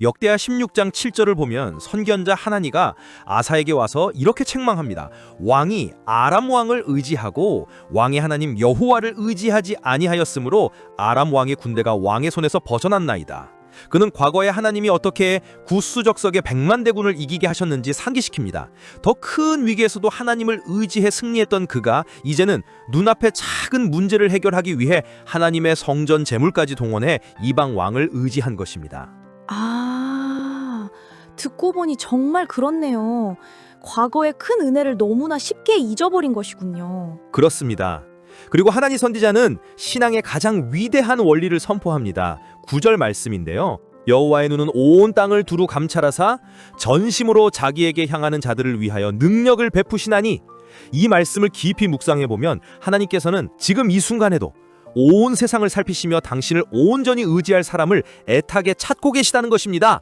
역대하 16장 7절을 보면 선견자 하나니가 아사에게 와서 이렇게 책망합니다. 왕이 아람 왕을 의지하고 왕의 하나님 여호와를 의지하지 아니하였으므로 아람 왕의 군대가 왕의 손에서 벗어났나이다. 그는 과거에 하나님이 어떻게 구수적석의 백만 대군을 이기게 하셨는지 상기시킵니다. 더 큰 위기에서도 하나님을 의지해 승리했던 그가 이제는 눈앞의 작은 문제를 해결하기 위해 하나님의 성전 재물까지 동원해 이방 왕을 의지한 것입니다. 아, 듣고 보니 정말 그렇네요. 과거의 큰 은혜를 너무나 쉽게 잊어버린 것이군요. 그렇습니다. 그리고 하나니 선지자는 신앙의 가장 위대한 원리를 선포합니다. 구절 말씀인데요. 여호와의 눈은 온 땅을 두루 감찰하사 전심으로 자기에게 향하는 자들을 위하여 능력을 베푸시나니 이 말씀을 깊이 묵상해 보면 하나님께서는 지금 이 순간에도 온 세상을 살피시며 당신을 온전히 의지할 사람을 애타게 찾고 계시다는 것입니다.